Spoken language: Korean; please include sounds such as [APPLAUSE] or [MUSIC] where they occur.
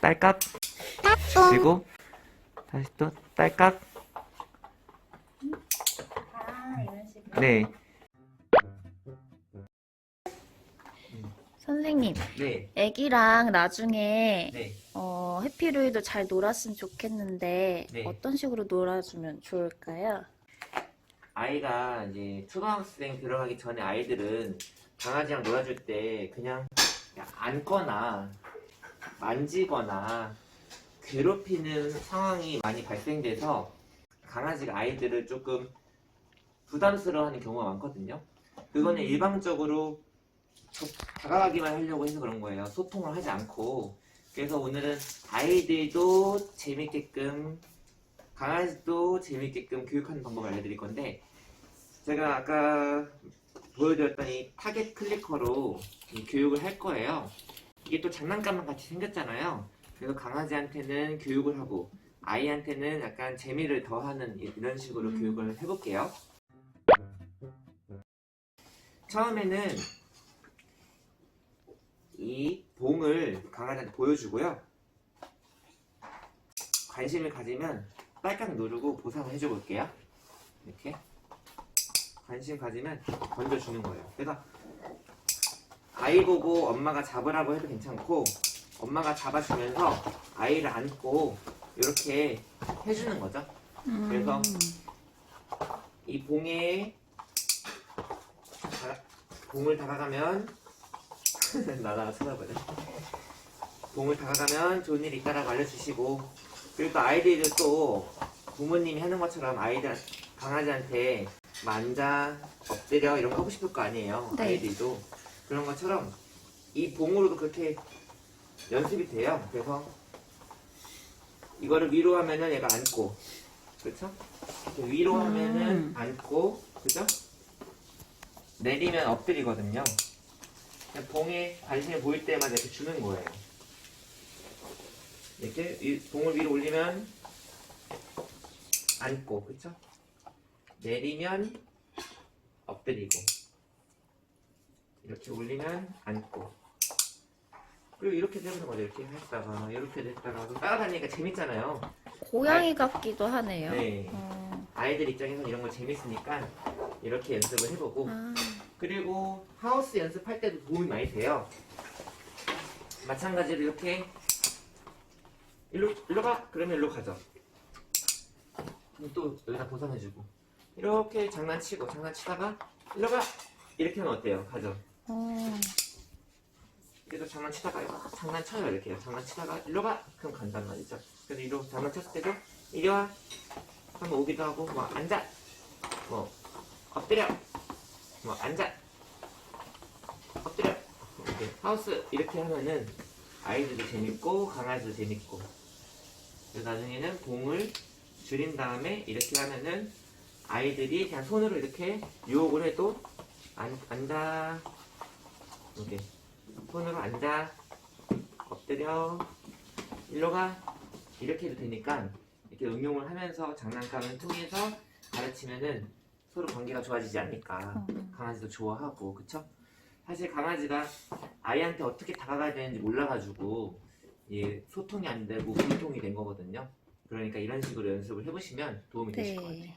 딸깍 그리고 다시 또 딸깍. 네 선생님, 네, 애기랑 나중에 네. 어, 해피루이도 잘 놀았으면 좋겠는데 네. 어떤 식으로 놀아주면 좋을까요? 아이가 이제 초등학생 들어가기 전에 아이들은 강아지랑 놀아줄 때 그냥 앉거나 만지거나 괴롭히는 상황이 많이 발생돼서 강아지가 아이들을 조금 부담스러워하는 경우가 많거든요. 그거는 음. 일방적으로 저- 다가가기만 하려고 해서 그런 거예요. 소통을 하지 않고. 그래서 오늘은 아이들도 재밌게끔 강아지도 재밌게끔 교육하는 방법을 알려드릴 건데 제가 아까 보여드렸던 이 타겟 클리커로 이 교육을 할 거예요. 이게 또 장난감만 같이 생겼잖아요. 그래서 강아지한테는 교육을 하고 아이한테는 약간 재미를 더하는 이- 이런 식으로 음. 교육을 해볼게요. 처음에는 이 봉을 강아지한테 보여주고요. 관심을 가지면 빨강 누르고 보상을 해줘 볼게요. 이렇게 관심 가지면 던져주는 거예요. 그래서 아이 보고 엄마가 잡으라고 해도 괜찮고 엄마가 잡아주면서 아이를 안고 이렇게 해주는 거죠. 그래서 이 봉에 다- 봉을 다가가면 [LAUGHS] 나나가 쳐다보네. 봉을 다가가면 좋은 일 있다라고 알려주시고 그리고 또 아이들도 또 부모님이 하는 것처럼 아이들 강아지한테 만자 엎드려 이런 거 하고 싶을 거 아니에요. 네. 아이들도 그런 것처럼 이 봉으로도 그렇게 연습이 돼요. 그래서 이거를 위로 하면은 얘가 앉고 그렇죠? 위로 하면은 음. 앉고 그죠? 내리면 엎드리거든요. 그냥 봉에 관심이 보일 때마다 이렇게 주는 거예요. 이렇게 이 봉을 위로 올리면 앉고 그쵸? 내리면 엎드리고 이렇게 올리면 앉고 그리고 이렇게 되는 거죠 이렇게 했다가 이렇게 됐다가 따라다니니까 재밌잖아요 고양이 같기도 하네요. 네 어, 아이들 입장에서 이런 거 재밌으니까 이렇게 연습을 해보고 아, 그리고 하우스 연습할 때도 도움이 많이 돼요. 마찬가지로 이렇게 일로 일로 가 그러면 일로 가죠. 그럼 또 여기다 보상해주고 이렇게 장난치고 장난치다가 일로 가 이렇게 하면 어때요? 가죠. 어, 그래도 장난치다가 장난쳐요 이렇게. 장난치다가 일로 가 그럼 간단 말이죠. 그래서 이로 장난쳤을 때도 이리 와! 한번 오기도 하고 뭐 앉아! 뭐 엎드려! 뭐 앉아! 엎드려! 이렇게 하우스 이렇게 하면은 아이들도 재밌고 강아지도 재밌고. 그래서 나중에는 봉을 줄인 다음에 이렇게 하면은 아이들이 그냥 손으로 이렇게 유혹을 해도 안, 앉아 이렇게 손으로 앉아. 엎드려. 일로 가. 이렇게 해도 되니까 이렇게 응용을 하면서 장난감을 통해서 가르치면은 서로 관계가 좋아지지 않을까. 어. 강아지도 좋아하고 그쵸? 사실 강아지가 아이한테 어떻게 다가가야 되는지 몰라가지고 예, 소통이 안 되고 불통이 된 거거든요. 그러니까 이런 식으로 연습을 해보시면 도움이 되실 것 같아요. 네.